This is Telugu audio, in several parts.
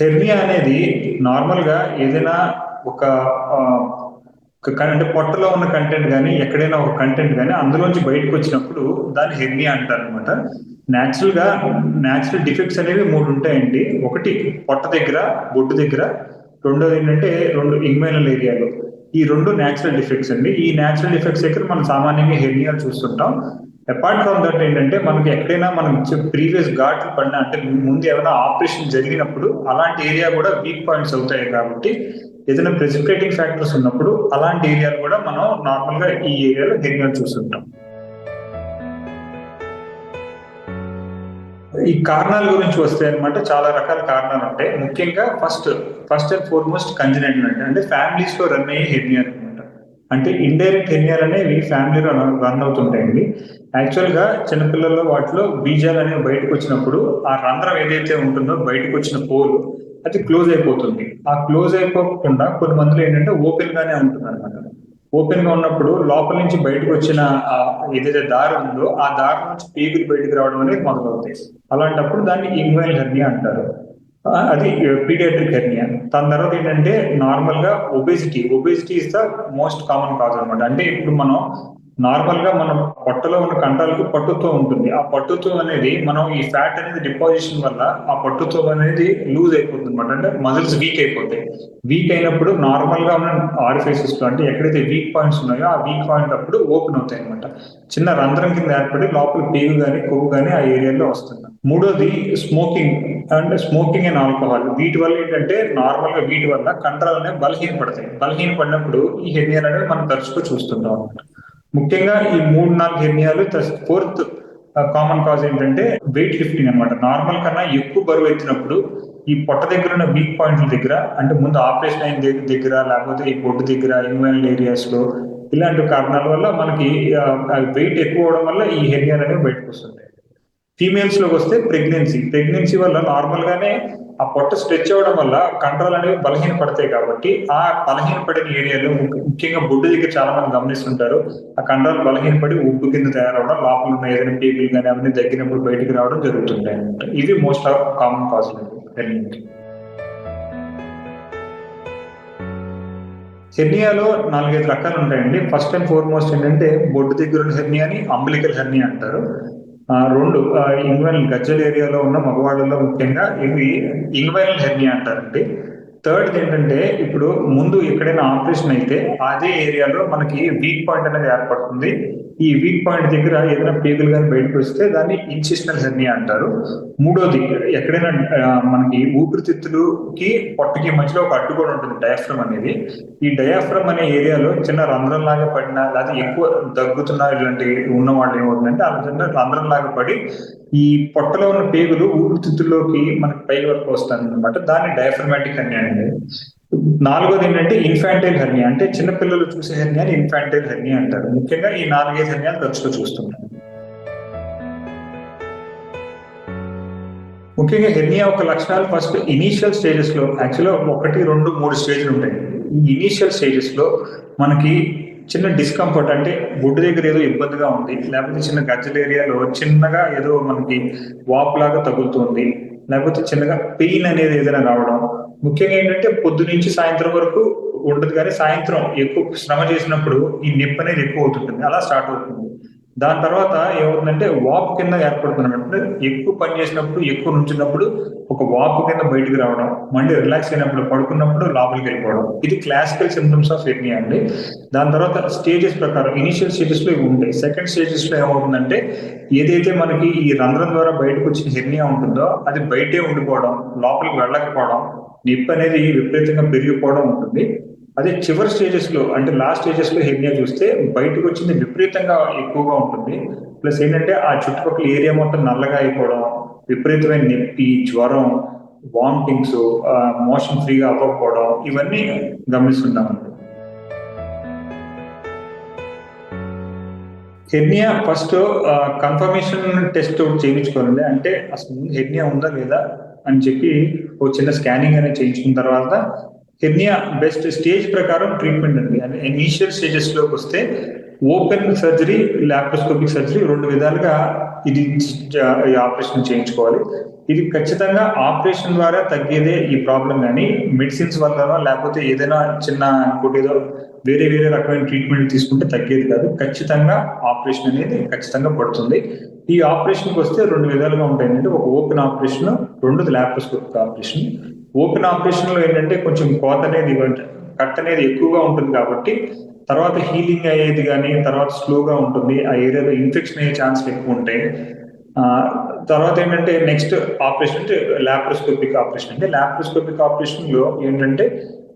హెర్నియా అనేది నార్మల్గా ఏదైనా ఒక అంటే పొట్టలో ఉన్న కంటెంట్ కానీ ఎక్కడైనా ఒక కంటెంట్ కానీ అందులోంచి బయటకు వచ్చినప్పుడు దాన్ని హెర్నియా అంటారు అనమాట న్యాచురల్గా న్యాచురల్ డిఫెక్ట్స్ అనేవి మూడు ఉంటాయండి. ఒకటి పొట్ట దగ్గర బొడ్డు దగ్గర. రెండోది ఏంటంటే రెండు ఇంగ్మైనల్ ఏరియాలో. ఈ రెండు న్యాచురల్ డిఫెక్ట్స్ అండి. ఈ న్యాచురల్ డిఫెక్ట్స్ దగ్గర మనం సామాన్యంగా హెర్నియాలు చూస్తుంటాం. అపార్ట్ ఫ్రమ్ దట్ ఏంటంటే మనకి ఎక్కడైనా మనం ప్రీవియస్ ఘాట్లు పడిన అంటే ముందు ఏమైనా ఆపరేషన్ జరిగినప్పుడు అలాంటి ఏరియా కూడా వీక్ పాయింట్స్ అవుతాయి కాబట్టి ఏదైనా ప్రెసిపిటేటింగ్ ఫ్యాక్టర్స్ ఉన్నప్పుడు అలాంటి ఏరియాలు కూడా మనం నార్మల్గా ఈ ఏరియాలో హెర్నియాలు చూస్తుంటాం. ఈ కారణాల గురించి వస్తే అనమాట చాలా రకాల కారణాలు ఉంటాయి. ముఖ్యంగా first first and foremost congenital అంటే అంటే ఫ్యామిలీస్లో రన్ అయ్యే హెర్నియాలు అంటే ఇండైరెక్ట్ హెర్నియాలు అనేవి ఫ్యామిలీలో రన్ అవుతుంటాయండి. యాక్చువల్గా చిన్నపిల్లల్లో వాటిలో బీజాలు అనేవి బయటకు వచ్చినప్పుడు ఆ రంధ్రం ఏదైతే ఉంటుందో బయటకు వచ్చిన పోలు అది క్లోజ్ అయిపోతుంది. ఆ క్లోజ్ అయిపోకుండా కొన్ని మందులు ఏంటంటే ఓపెన్ గానే ఉంటుంది అనమాట ఓపెన్గా ఉన్నప్పుడు లోపల నుంచి బయటకు వచ్చిన ఆ ఏదైతే దారి ఉందో ఆ దారి నుంచి పీగులు బయటకు రావడం అనేది మొదలవుతాయి. అలాంటప్పుడు దాన్ని ఇంగ్వైల్ హెర్నియా అంటారు. అది పీడియాట్రిక్ హెర్నియా దాని తర్వాత ఏంటంటే నార్మల్గా obesity obesity is the most common cause అనమాట అంటే ఇప్పుడు మనం నార్మల్గా మనం పొట్టలో ఉన్న కంటాలకు పట్టుతో ఉంటుంది. ఆ పట్టుతో అనేది మనం ఈ ఫ్యాట్ అనేది డిపాజిషన్ వల్ల ఆ పట్టుతో అనేది లూజ్ అయిపోతుంది అనమాట అంటే మజిల్స్ వీక్ అయిపోతాయి. వీక్ అయినప్పుడు నార్మల్గా ఉన్న ఆరిఫైసెస్లో అంటే ఎక్కడైతే వీక్ పాయింట్స్ ఉన్నాయో ఆ వీక్ పాయింట్ అప్పుడు ఓపెన్ అవుతాయి అనమాట చిన్న రంధ్రం కింద ఏర్పడి లోపల పేగు కానీ కొవ్వు కానీ ఆ ఏరియాలో వస్తుంది. మూడోది స్మోకింగ్ అంటే స్మోకింగ్ అండ్ ఆల్కహాల్ వీటి వల్ల ఏంటంటే నార్మల్గా వీటి వల్ల కండరాలు అనేవి బలహీనపడతాయి. బలహీనపడినప్పుడు ఈ హెర్నియాలు అనేవి మనం తరచుగా చూస్తుంటాం అనమాట ముఖ్యంగా ఈ మూడు నాలుగు హెర్నియాలు ఫోర్త్ కామన్ కాజ్ ఏంటంటే వెయిట్ లిఫ్టింగ్ అన్నమాట. నార్మల్ కన్నా ఎక్కువ బరువు ఎత్తినప్పుడు ఈ పొట్ట దగ్గర ఉన్న వీక్ పాయింట్ల దగ్గర అంటే ముందు ఆపరేషన్ అయిన దగ్గర దగ్గర లేకపోతే ఈ బొడ్డు దగ్గర ఇన్వైనల్ ఏరియాస్లో ఇలాంటి కారణాల వల్ల మనకి వెయిట్ ఎక్కువ అవడం వల్ల ఈ హెర్నియాలు అనేవి బయటకు వస్తుంటాయి. ఫీమేల్స్లోకి వస్తే ప్రెగ్నెన్సీ ప్రెగ్నెన్సీ వల్ల నార్మల్ గానే ఆ పొట్ట స్ట్రెచ్ అవ్వడం వల్ల కండరాలు అనేవి బలహీన పడతాయి కాబట్టి ఆ బలహీన పడిన ఏరియాలో ముఖ్య- ముఖ్యంగా బొడ్డు దగ్గర చాలా మంది గమనిస్తుంటారు. ఆ కండరాలు బలహీనపడి ఉబ్బు కింద తయారవడం లోపల ఉన్న ఏదైనా పీపుల్ కానీ అవన్నీ తగ్గినప్పుడు బయటికి రావడం జరుగుతుంటాయి అనమాట ఇవి మోస్ట్ ఆఫ్ కామన్ కాజ్ హెర్నియాలో నాలుగైదు రకాలు ఉంటాయండి. ఫస్ట్ అండ్ ఫోర్మోస్ట్ ఏంటంటే బొడ్డు దగ్గర ఉన్న హెర్నియాని అంబలికల్ హెర్నియా అంటారు. రెండు ఇంగ్వైనల్ గజ్జల ఏరియాలో ఉన్న మగవాళ్ళలో ముఖ్యంగా ఇవి ఇంగ్వైనల్ హెర్నియా అంటారండి. థర్డ్ ఏంటంటే ఇప్పుడు ముందు ఎక్కడైనా ఆపరేషన్ అయితే అదే ఏరియాలో మనకి వీక్ పాయింట్ అనేది ఏర్పడుతుంది. ఈ వీక్ పాయింట్ దగ్గర ఏదైనా పేగులు కానీ బయటకు వస్తే దాన్ని ఇన్సిషనల్ హెర్నియా అంటారు. మూడోది ఎక్కడైనా మనకి ఊపిరితిత్తులుకి పొట్టకి మధ్యలో ఒక అడ్డు కూడా ఉంటుంది డయాఫ్రమ్ అనేది. ఈ డయాఫ్రమ్ అనే ఏరియాలో చిన్న రంధ్రం లాగా పడినా లేదా ఎక్కువ దగ్గుతున్నా ఇలాంటి ఉన్న వాళ్ళు ఏమవుతుందంటే అలా చిన్న రంధ్రం లాగా పడి ఈ పొట్టలో ఉన్న పేగులు ఊపిరితిత్తుల్లోకి మనకి పై వరకు వస్తాయి అనమాట దాన్ని డయాఫ్రమాటిక్ అని అండి నాలుగోది ఏంటంటే ఇన్ఫాంటైల్ హెర్నియా. అంటే చిన్న పిల్లలు చూసే హెర్నియాని ఇన్ఫాంటైల్ హెర్నియా అంటారు. ముఖ్యంగా ఈ నాలుగైదు హెర్నియాలు తరచుగా చూస్తున్నాం ముఖ్యంగా హెర్నియా ఒక లక్షణాలు ఫస్ట్ ఇనీషియల్ స్టేజెస్లో యాక్చువల్గా ఒకటి రెండు మూడు స్టేజ్లు ఉంటాయి. ఈ ఇనీషియల్ స్టేజెస్లో మనకి చిన్న డిస్కంఫర్ట్ అంటే బొడ్డు దగ్గర ఏదో ఇబ్బందిగా ఉంది లేకపోతే చిన్న గజ్జల ఏరియాలో చిన్నగా ఏదో మనకి వాపు లాగా తగులుతుంది లేకపోతే చిన్నగా పెయిన్ అనేది ఏదైనా రావడం ముఖ్యంగా ఏంటంటే పొద్దు నుంచి సాయంత్రం వరకు ఉండదు కానీ సాయంత్రం ఎక్కువ శ్రమ చేసినప్పుడు ఈ నొప్పి అనేది ఎక్కువ అవుతుంటుంది. అలా స్టార్ట్ అవుతుంది. దాని తర్వాత ఏమవుతుందంటే వాపు కింద ఏర్పడుతుంది అంటే ఎక్కువ పని చేసినప్పుడు ఎక్కువ నుంచినప్పుడు ఒక వాపు కింద బయటికి రావడం మళ్ళీ రిలాక్స్ అయినప్పుడు పడుకున్నప్పుడు లోపలికి వెళ్ళిపోవడం. ఇది క్లాసికల్ సిమ్టమ్స్ ఆఫ్ ఎర్నియా అండి. దాని తర్వాత స్టేజెస్ ప్రకారం ఇనిషియల్ స్టేజెస్లో ఇవి ఉంటాయి. సెకండ్ స్టేజెస్లో ఏమవుతుందంటే ఏదైతే మనకి ఈ రంధ్రం ద్వారా బయటకు వచ్చిన హెర్నియా ఉంటుందో అది బయటే ఉండిపోవడం లోపలికి వెళ్ళకపోవడం నిప్ అనేది విపరీతంగా పెరిగిపోవడం ఉంటుంది. అదే చివరి స్టేజెస్లో అంటే లాస్ట్ స్టేజెస్లో హెర్నియా చూస్తే బయటకు వచ్చింది విపరీతంగా ఎక్కువగా ఉంటుంది. ప్లస్ ఏంటంటే ఆ చుట్టుపక్కల ఏరియా మొత్తం నల్లగా అయిపోవడం విపరీతమైన నొప్పి జ్వరం వామిటింగ్స్ మోషన్ ఫ్రీగా అవ్వకపోవడం ఇవన్నీ గమనిస్తున్నాం హెర్నియా ఫస్ట్ కన్ఫర్మేషన్ టెస్ట్ చేయించుకోవాలండి. అంటే అసలు ముందు హెర్నియా ఉందా లేదా అని చెప్పి ఒక చిన్న స్కానింగ్ అనేది చేయించుకున్న తర్వాత హెర్నియా బెస్ట్ స్టేజ్ ప్రకారం ట్రీట్మెంట్ అండి. అంటే ఇనీషియల్ స్టేజెస్లోకి వస్తే ఓపెన్ సర్జరీ లాప్రోస్కోపిక్ సర్జరీ రెండు విధాలుగా ఇది ఆపరేషన్ చేయించుకోవాలి. ఇది ఖచ్చితంగా ఆపరేషన్ ద్వారా తగ్గేదే ఈ ప్రాబ్లం కానీ మెడిసిన్స్ వల్లనో లేకపోతే ఏదైనా చిన్న ఇంకోటి ఏదో వేరే వేరే రకమైన ట్రీట్మెంట్ తీసుకుంటే తగ్గేది కాదు. ఖచ్చితంగా ఆపరేషన్ అనేది ఖచ్చితంగా పడుతుంది. ఈ ఆపరేషన్కి వస్తే రెండు విధాలుగా ఉంటాయి. అంటే ఒక ఓపెన్ ఆపరేషన్ రెండోది ల్యాప్రోస్కోపిక్ ఆపరేషన్ ఓపెన్ ఆపరేషన్లో ఏంటంటే కొంచెం కోత అనేది కట్ అనేది ఎక్కువగా ఉంటుంది కాబట్టి తర్వాత హీలింగ్ అయ్యేది కానీ తర్వాత స్లోగా ఉంటుంది. ఆ ఏరియాలో ఇన్ఫెక్షన్ అయ్యే ఛాన్సెస్ ఎక్కువ ఉంటాయి. తర్వాత ఏంటంటే నెక్స్ట్ ఆపరేషన్ అంటే ల్యాప్రోస్కోపిక్ ఆపరేషన్ అంటే ల్యాప్రోస్కోపిక్ ఆపరేషన్లో ఏంటంటే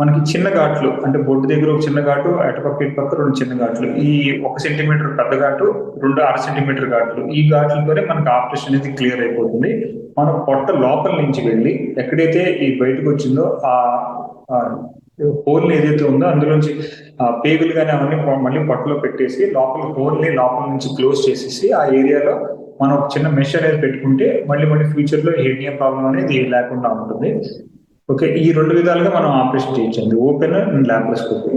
మనకి చిన్న ఘాట్లు అంటే బొడ్డు దగ్గర ఒక చిన్న ఘాటు అటుపక్క ఇటు పక్క రెండు చిన్న ఘాట్లు. ఈ ఒక సెంటీమీటర్ పెద్ద ఘాటు రెండు అర సెంటీమీటర్ ఘాట్లు. ఈ ఘాట్లతోనే మనకి ఆపరేషన్ అనేది క్లియర్ అయిపోతుంది. మనం పొట్ట లోపల నుంచి వెళ్ళి ఎక్కడైతే ఈ బయటకు వచ్చిందో ఆ హోల్ ఏదైతే ఉందో అందులోంచి పేగులు కానీ అవన్నీ మళ్ళీ పొట్టలో పెట్టేసి లోపల హోల్ని లోపల నుంచి క్లోజ్ చేసేసి ఆ ఏరియాలో మనం ఒక చిన్న మెష్ అనేది పెట్టుకుంటే మళ్ళీ మళ్ళీ ఫ్యూచర్లో హెర్నియా ప్రాబ్లం అనేది లేకుండా ఉంటుంది. ఓకే ఈ రెండు విధాలుగా మనం ఆపరేషన్ చేయొచ్చండి ఓపెన్ అండ్ లాప్రోస్కోపీ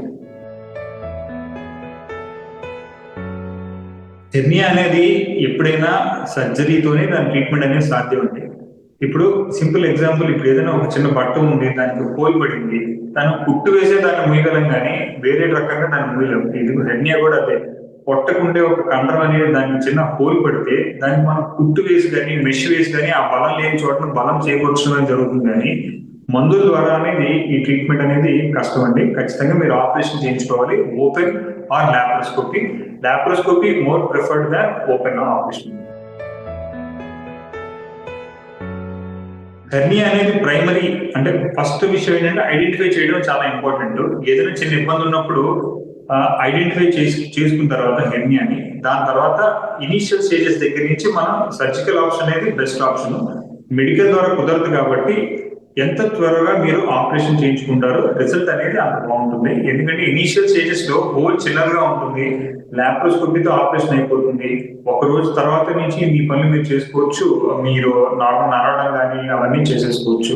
హెర్నియా అనేది ఎప్పుడైనా సర్జరీతోనే దాని ట్రీట్మెంట్ అనేది సాధ్యం అండి ఇప్పుడు సింపుల్ ఎగ్జాంపుల్ ఇప్పుడు ఏదైనా ఒక చిన్న బట్ట ఉంది దానికి హోల్ పడింది. దాన్ని కుట్టు వేసే దాన్ని ముయగలం కానీ వేరే రకంగా దాన్ని ముయ్యలేం ఇది హెర్నియా కూడా అదే. పొట్టకుండే ఒక కండరం అనేది దానికి చిన్న హోల్ పడితే దాన్ని మనం కుట్టు వేసి కానీ మెష్ వేసి కానీ ఆ బలం లేని చోట బలం చేకూర్చడం జరుగుతుంది కానీ మందుల ద్వారా అనేది ఈ ట్రీట్మెంట్ అనేది కష్టం అండి ఖచ్చితంగా మీరు ఆపరేషన్ చేయించుకోవాలి. Open or laparoscopy laparoscopy more preferred than open operation hernia అనేది ప్రైమరీ అంటే ఫస్ట్ విషయం ఏంటంటే ఐడెంటిఫై చేయడం చాలా ఇంపార్టెంట్ ఏదైనా చిన్న ఇబ్బంది ఉన్నప్పుడు ఐడెంటిఫై చేసి చేసుకున్న తర్వాత హెర్నియాని దాని తర్వాత ఇనీషియల్ స్టేజెస్ దగ్గర నుంచి మనం సర్జికల్ ఆప్షన్ అనేది బెస్ట్ ఆప్షన్ మెడికల్ ద్వారా కుదరదు కాబట్టి ఎంత త్వరగా మీరు ఆపరేషన్ చేయించుకుంటారో రిజల్ట్ అనేది అంత బాగుంటుంది. ఎందుకంటే ఇనీషియల్ స్టేజెస్లో హోల్ చిన్నదిగా ఉంటుంది. లాప్రోస్కోపీతో ఆపరేషన్ అయిపోతుంది. ఒక రోజు తర్వాత నుంచి మీ పనులు మీరు చేసుకోవచ్చు. మీరు నార్మల్ నడవడం కానీ అవన్నీ చేసేసుకోవచ్చు.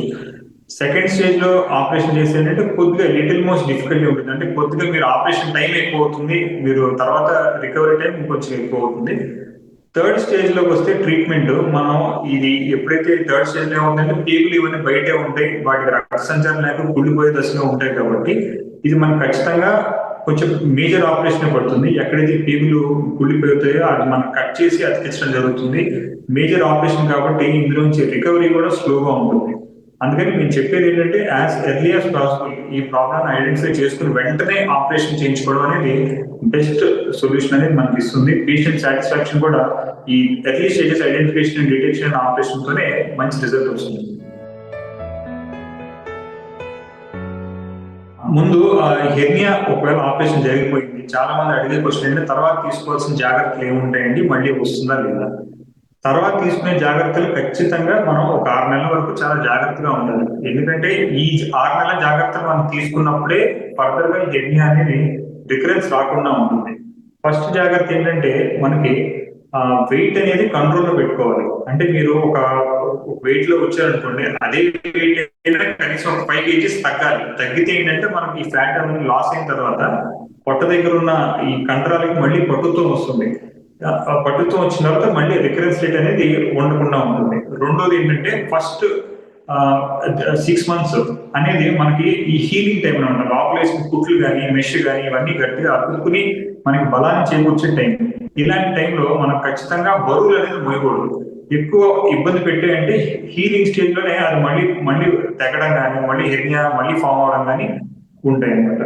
సెకండ్ స్టేజ్లో ఆపరేషన్ చేసేటంటే కొద్దిగా లిటిల్ మోస్ట్ డిఫికల్టీ ఉంటుంది. అంటే కొద్దిగా మీరు ఆపరేషన్ టైం ఎక్కువ అవుతుంది. మీరు తర్వాత రికవరీ టైం ఇంకొంచెం ఎక్కువ అవుతుంది. థర్డ్ స్టేజ్లోకి వస్తే ట్రీట్మెంట్ మనం ఇది ఎప్పుడైతే థర్డ్ స్టేజ్లో ఉందంటే పేగులు ఇవన్నీ బయటే ఉంటాయి. వాటికి రక్త సంచారం లేక కుళ్ళిపోయే దశలో ఉంటాయి కాబట్టి ఇది మనం ఖచ్చితంగా కొంచెం మేజర్ ఆపరేషన్ పడుతుంది. ఎక్కడైతే పేగులు కుళ్ళిపోతాయో అది మనం కట్ చేసి అతికించడం జరుగుతుంది. మేజర్ ఆపరేషన్ కాబట్టి ఇందులోంచి రికవరీ కూడా స్లోగా ఉంటుంది. అందుకని మేము చెప్పేది ఏంటంటే యాజ్ ఎర్లీ యాజ్ పాసిబుల్ ఈ ప్రాబ్లమ్ ఐడెంటిఫై చేసుకుని వెంటనే ఆపరేషన్ చేయించుకోవడం అనేది బెస్ట్ సొల్యూషన్ అనేది మనకి ఇస్తుంది. పేషెంట్ సాటిస్ఫాక్షన్ కూడా ఈ early stages identification detection operation తోనే మంచి రిజల్ట్ వస్తుంది. ముందు హెర్నియా ఒకవేళ ఆపరేషన్ జరిగిపోయింది చాలా మంది అడిగే క్వశ్చన్ ఏంటంటే తర్వాత తీసుకోవాల్సిన జాగ్రత్తలు ఏముంటాయండి? మళ్ళీ వస్తుందా లేదా? తర్వాత తీసుకునే జాగ్రత్తలు ఖచ్చితంగా మనం ఒక ఆరు నెలల వరకు చాలా జాగ్రత్తగా ఉండాలి. ఎందుకంటే ఈ ఆరు నెలల జాగ్రత్తలు మనం తీసుకున్నప్పుడే ఫర్దర్గా హెర్నియా అనేది రికరెన్స్ రాకుండా ఉంటుంది. ఫస్ట్ జాగ్రత్త ఏంటంటే మనకి వెయిట్ అనేది కంట్రోల్లో పెట్టుకోవాలి. అంటే మీరు ఒక వెయిట్లో వచ్చారనుకోండి అదే వెయిట్ కనీసం ఒక ఫైవ్ కేజీస్ తగ్గాలి. తగ్గితే ఏంటంటే మనం ఈ ఫ్యాట్ అనేది లాస్ అయిన తర్వాత పొట్ట దగ్గర ఉన్న ఈ కండరాలకి మళ్ళీ పట్టుతో వస్తుంది. ఆ పట్టుతో వచ్చిన తర్వాత మళ్ళీ రికరెన్స్ రేట్ అనేది ఉండకుండా ఉంటుంది. రెండోది ఏంటంటే ఫస్ట్ సిక్స్ మంత్స్ అనేది మనకి ఈ హీలింగ్ టైం అనమాట లోపలేసిన కుట్లు కానీ మెష్ కానీ ఇవన్నీ గట్టిగా అతుక్కుని మనకి బలాన్ని చేకూర్చే టైం ఇలాంటి టైంలో మనం ఖచ్చితంగా బరువులు అనేది మోయకూడదు. ఎక్కువ ఇబ్బంది పెట్టే అంటే హీలింగ్ స్టేజ్లోనే అది మళ్ళీ మళ్ళీ తెగడం కానీ మళ్ళీ హెర్నియా మళ్ళీ ఫామ్ అవడం కానీ ఉంటాయి అనమాట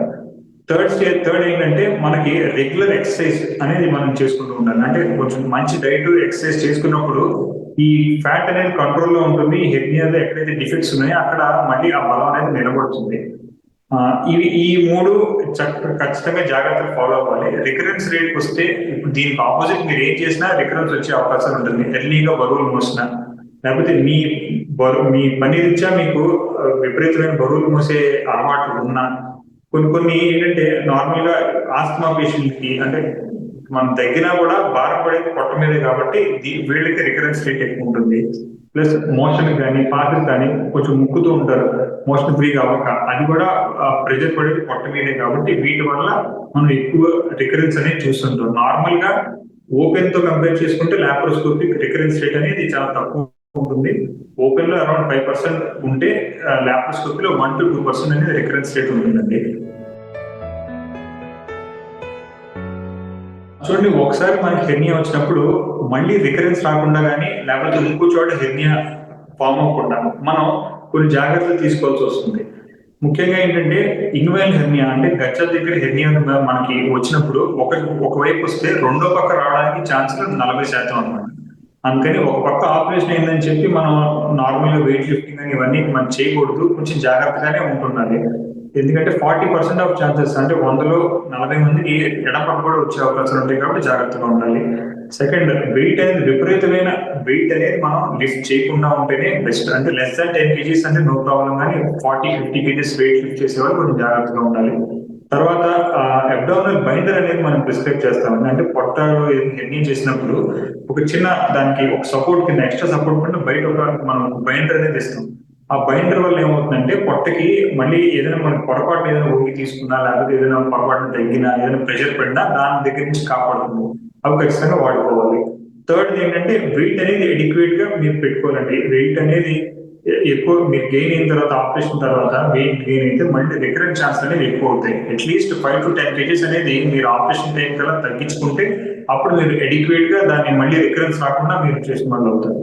థర్డ్ స్టేజ్ థర్డ్ ఏంటంటే మనకి రెగ్యులర్ ఎక్సర్సైజ్ అనేది మనం చేసుకుంటూ ఉండాలి. అంటే కొంచెం మంచి డైట్ ఎక్సర్సైజ్ చేసుకున్నప్పుడు ఈ ఫ్యాట్ అనేది కంట్రోల్లో ఉంటుంది. హెర్నియాలో ఎక్కడైతే డిఫెక్ట్స్ ఉన్నాయో అక్కడ మళ్ళీ ఆ బలం అనేది నిలబడుతుంది. ఇవి ఈ మూడు ఖచ్చితంగా జాగ్రత్తలు ఫాలో అవ్వాలి. రికరెన్స్ రేట్కి వస్తే దీనికి ఆపోజిట్ మీరు ఏం చేసినా రికరెన్స్ వచ్చే అవకాశం ఉంటుంది. ఎర్లీగా బరువులు మోసినా. లేకపోతే మీ బరువు మీ పని రీత్యా మీకు విపరీతమైన బరువులు మోసే అలవాట్లు ఉన్నా కొన్ని కొన్ని ఏంటంటే నార్మల్గా ఆస్తమా పేషెంట్కి అంటే మనం తగ్గినా కూడా భారం పడేది పొట్ట మీదే కాబట్టి వీళ్ళకి రికరెన్స్ రేట్ ఎక్కువ ఉంటుంది. ప్లస్ మోషన్ కానీ పాత్ర కానీ కొంచెం ముక్కుతూ ఉంటారు. మోషన్ ఫ్రీ కావక అది కూడా ప్రెజర్ పడేది పొట్ట మీదే కాబట్టి వీటి వల్ల మనం ఎక్కువ రికరెన్స్ అనేది చూస్తుంటాం. నార్మల్గా ఓపెన్తో కంపేర్ చేసుకుంటే లాప్రోస్కోపిక్ రికరెన్స్ రేట్ అనేది చాలా తక్కువ ఉంటుంది. ఓపెన్లో అరౌండ్ ఫైవ్ పర్సెంట్ ఉంటే లాప్రోస్కోపీలో వన్ టు టూ పర్సెంట్ అనేది రికరెన్స్ రేట్ ఉంటుందండి. చూడండి ఒకసారి మనకి హెర్నియా వచ్చినప్పుడు మళ్ళీ రికరెన్స్ రాకుండా కానీ లేకపోతే ఇంకో చోట హెర్నియా ఫామ్ అవ్వకుండా మనం కొన్ని జాగ్రత్తలు తీసుకోవాల్సి వస్తుంది. ముఖ్యంగా ఏంటంటే ఇన్వైల్ హెర్నియా అంటే గచ్చ దగ్గర హెర్నియా మనకి వచ్చినప్పుడు ఒక ఒకవైపు వస్తే రెండో పక్క రావడానికి ఛాన్సెస్ నలభై శాతం అన్నమాట. అందుకని ఒక పక్క ఆపరేషన్ అయిందని చెప్పి మనం నార్మల్గా వెయిట్ లిఫ్టింగ్ అని ఇవన్నీ మనం చేయకూడదు. కొంచెం జాగ్రత్తగానే ఉంటున్నది ఎందుకంటే ఫార్టీ పర్సెంట్ ఆఫ్ ఛాన్సెస్ అంటే వందలో నలభై మందికి ఎడపక్క కూడా వచ్చే అవకాశాలు ఉంటాయి కాబట్టి జాగ్రత్తగా ఉండాలి. సెకండ్ వెయిట్ అనేది విపరీతమైన వెయిట్ అనేది మనం లిఫ్ట్ చేయకుండా ఉంటేనే బెస్ట్ అంటే లెస్ దాన్ టెన్ కేజీస్ అంటే నో ప్రాబ్లం కానీ forty fifty KGs weight lift చేసేవాళ్ళు కొంచెం జాగ్రత్తగా ఉండాలి. తర్వాత అబ్డామినల్ బైండర్ అనేది మనం ప్రిస్క్రైబ్ చేస్తాం. అంటే పొట్టలో హెర్నీ చేసినప్పుడు ఒక చిన్న దానికి ఒక సపోర్ట్ కింద ఎక్స్ట్రా సపోర్ట్ కింద బయట ఒక మనం బైండర్ అనేది ఇస్తాం. ఆ బైండర్ వల్ల ఏమవుతుందంటే పొట్టకి మళ్ళీ ఏదైనా మనం పొరపాటు ఏదైనా ఊగి తీసుకున్నా లేకపోతే ఏదైనా పొరపాటు తగ్గినా ఏదైనా ప్రెషర్ పడినా దాని దగ్గర నుంచి కాపాడుతుంది అవి ఖచ్చితంగా వాడుకోవాలి. థర్డ్ ఏంటంటే వెయిట్ అనేది ఎడిక్వేట్గా మీరు పెట్టుకోవాలండి. వెయిట్ అనేది ఎక్కువ మీరు గెయిన్ అయిన తర్వాత ఆపరేషన్ తర్వాత వెయిట్ గెయిన్ అయితే మళ్ళీ రికరెంట్ ఛాన్స్ అనేది ఎక్కువ అవుతాయి. At least five to ten KGs అనేది మీరు ఆపరేషన్ టైం కల్లా తగ్గించుకుంటే అప్పుడు మీరు ఎడిక్వేట్గా దాన్ని మళ్ళీ రికరెన్స్ రాకుండా మీరు చేసిన వాళ్ళు అవుతారు.